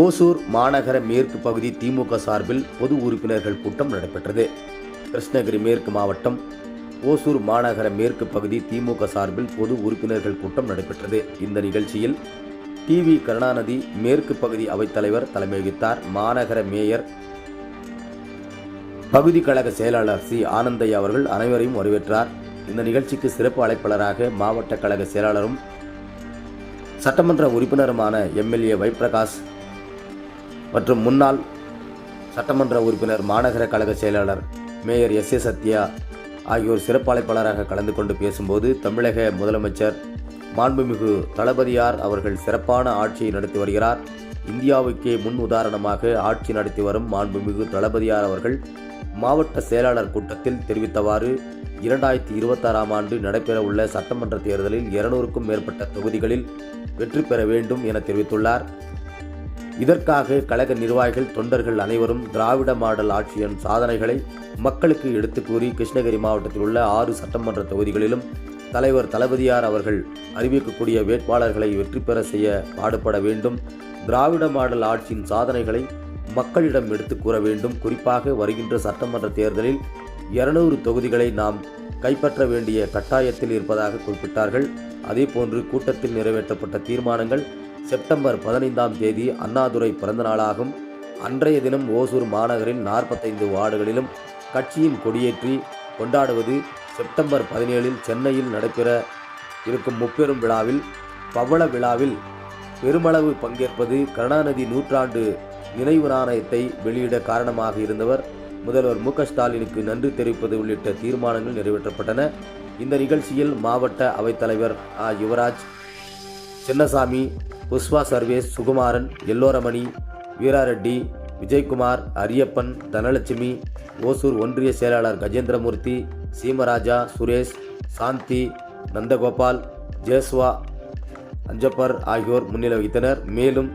ஓசூர் மாநகர மேற்கு பகுதி திமுக சார்பில் பொது உறுப்பினர்கள் கூட்டம் நடைபெற்றது. கிருஷ்ணகிரி மேற்கு மாவட்டம் ஓசூர் மாநகர மேற்கு பகுதி திமுக சார்பில் பொது உறுப்பினர்கள் கூட்டம் நடைபெற்றது. இந்த நிகழ்ச்சியில் டிவி கருணாநிதி மேற்கு பகுதி அவைத்தலைவர் தலைமை வகித்தார் மாநகர மேயர் பகுதி கழக செயலாளர் சி. ஆனந்தையா அவர்கள் அனைவரையும் வரவேற்றார். இந்த நிகழ்ச்சிக்கு சிறப்பு அழைப்பாளராக மாவட்ட கழக செயலாளரும் சட்டமன்ற உறுப்பினருமான எம்எல்ஏ வைப்பிரகாஷ் மற்றும் முன்னாள் சட்டமன்ற உறுப்பினர் மாநகர கழக செயலாளர் மேயர் எஸ். ஏ. சத்யா ஆகியோர் சிறப்பு அழைப்பாளராக கலந்து கொண்டு பேசும்போது தமிழக முதலமைச்சர் மாண்புமிகு தளபதியார் அவர்கள் சிறப்பான ஆட்சியை நடத்தி வருகிறார். இந்தியாவுக்கே முன் உதாரணமாக ஆட்சி நடத்தி வரும் மாண்புமிகு தளபதியார் அவர்கள் மாவட்ட செயலாளர் கூட்டத்தில் தெரிவித்தவாறு இரண்டாயிரத்தி இருபத்தாறாம் ஆண்டு நடைபெறவுள்ள சட்டமன்ற தேர்தலில் இருநூறுக்கும் மேற்பட்ட தொகுதிகளில் வெற்றி பெற வேண்டும் என தெரிவித்துள்ளார். இதற்காக கழக நிர்வாகிகள் தொண்டர்கள் அனைவரும் திராவிட மாடல் ஆட்சியின் சாதனைகளை மக்களுக்கு எடுத்துக் கூறி கிருஷ்ணகிரி மாவட்டத்தில் உள்ள ஆறு சட்டமன்ற தொகுதிகளிலும் தலைவர் தளபதியார் அவர்கள் அறிவிக்கக்கூடிய வேட்பாளர்களை வெற்றி பெற செய்ய பாடுபட வேண்டும். திராவிட மாடல் ஆட்சியின் சாதனைகளை மக்களிடம் எடுத்துக் கூற வேண்டும். குறிப்பாக வருகின்ற சட்டமன்ற தேர்தலில் இருநூறு தொகுதிகளை நாம் கைப்பற்ற வேண்டிய கட்டாயத்தில் இருப்பதாக குறிப்பிட்டார்கள். அதேபோன்று கூட்டத்தில் நிறைவேற்றப்பட்ட தீர்மானங்கள் செப்டம்பர் பதினைந்தாம் தேதி அண்ணாதுரை பிறந்த நாளாகும் அன்றைய தினம் ஓசூர் மாநகரின் நாற்பத்தைந்து வார்டுகளிலும் கட்சியின் கொடியேற்றி கொண்டாடுவது செப்டம்பர் பதினேழில் சென்னையில் நடைபெற இருக்கும் முப்பெரும் விழாவில் பவள விழாவில் பெருமளவு பங்கேற்பது கருணாநிதி நூற்றாண்டு நினைவு நாணயத்தை வெளியிட காரணமாக இருந்தவர் முதல்வர் மு ஸ்டாலினுக்கு நன்றி தெரிவிப்பது உள்ளிட்ட தீர்மானங்கள் நிறைவேற்றப்பட்டன. இந்த நிகழ்ச்சியில் மாவட்ட அவைத்தலைவர் ஆ. யுவராஜ் சின்னசாமி புஷ்பா சர்வேஸ் சுகுமாரன் எல்லோரமணி வீராரெட்டி விஜயகுமார் அரியப்பன் தனலட்சுமி ஓசூர் ஒன்றிய செயலாளர் கஜேந்திரமூர்த்தி சீமராஜா சுரேஷ் சாந்தி நந்தகோபால் ஜேஸ்வா அஞ்சப்பர் ஆகியோர் முன்னிலை வகித்தனர். மேலும்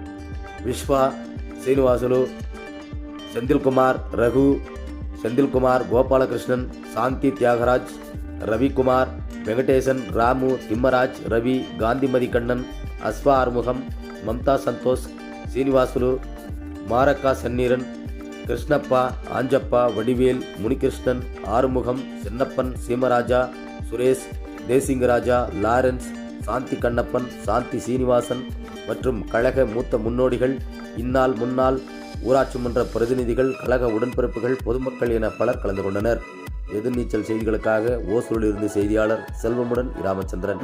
விஸ்வா శ్రీనివాసులు సెంధిల్ కుమార్ రఘు సెంధిల్ కుమార్ గోపాలకృష్ణన్ శాంతి త్యాగరాజ్ రవికుమార్ వెంకటేశన్ రాము తిమ్మరాజ్ రవి గాంధీమది కన్నన్ అశ్వ ఆర్ముఖం మమతా సంతోష్ శ్రీనివాసులు మారక్క సన్నీరన్ కృష్ణప్ప ఆంజప్ప వడివేల్ మునికృష్ణన్ ఆరుముఖం చిన్నప్పన్ సీమరాజా సురేష్ దేసింగరాజా లారెన్స్ శాంతి కన్నప్పన్ శాంతి శ్రీనివాసన్ மற்றும் கழக மூத்த முன்னோடிகள் இந்நாள் முன்னாள் ஊராட்சி மன்ற பிரதிநிதிகள் கழக உடன்பிறப்புகள் பொதுமக்கள் என பலர் கலந்து கொண்டனர். எதிர்நீச்சல் செய்திகளுக்காக ஓசூரில் இருந்து செய்தியாளர் செல்வமுடன் ராமச்சந்திரன்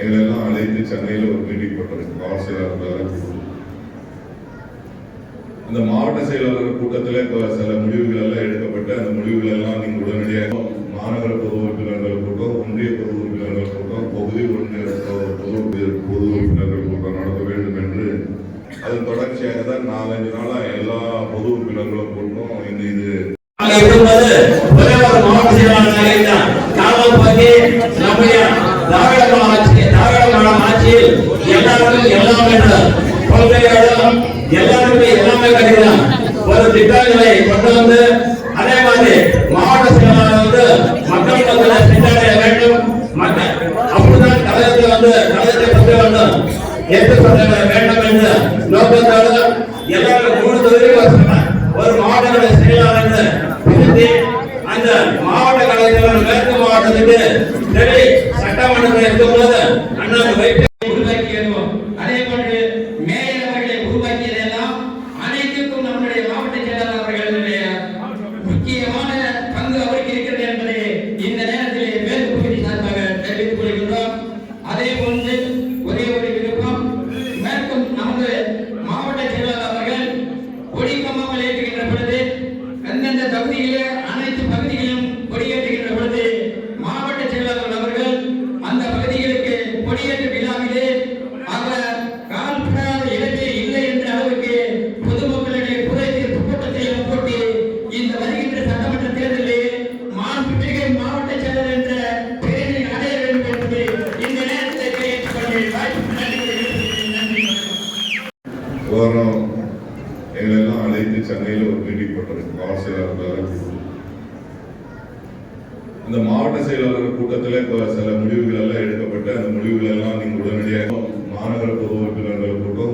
எங்களெல்லாம் அழைத்து சென்னையில் ஒரு மீட்டிங் போட்டிருக்கு. மாவட்ட அந்த மாவட்ட செயலாளர் கூட்டத்தில் சில முடிவுகள் எல்லாம் எடுக்கப்பட்டு அந்த முடிவுகள் எல்லாம் நீங்கள் உடனடியாக மாநகர பொது உறுப்பினர்கள் கூட்டம் நாலஞ்சு நாளா எல்லா பொது உறுப்பினர்களும் கூட்டம் இந்த இது ஒரே ஒரு மாவட்ட செயலாளர் இருந்தான் நாம நம்முடைய திராவிட மாடல் திராவிட ஆட்சியில் எல்லாருக்கும் எல்லாமே என்ற எல்லாமே கிடைக்கலாம் ஒரு திட்டங்களை கொண்டு வந்து அதே மாதிரி மாவட்ட செயலாளர் வந்து மக்கள் மத்தியில வேண்டும் மக்கள் அப்படிதான் வந்து கழகத்தை பற்றி வேண்டும் எட்டு சதவீத வேண்டும் என்று நோக்கத்தோடு எல்லாரும் மூணு தொகுதி ஒரு மாவட்ட செயலாளர் பிரித்து அந்த மாவட்ட கலைஞர்கள் மேற்கு மாவட்டத்துக்கு டெல்லி சட்டமன்றத்தில் இருக்கும்போது அண்ணா வைத்து வாரம் எங்களெல்லாம் அழைத்து சென்னையில் ஒரு மீட்டிங் போட்டிருக்கோம் மாவட்ட செயலாளர்களாக அந்த மாவட்ட செயலாளர் கூட்டத்தில் சில முடிவுகள் எல்லாம் எடுக்கப்பட்டு அந்த முடிவுகள் எல்லாம் நீங்கள் உடனடியாக மாநகர பொது உறுப்பினர்கள் கூட்டம்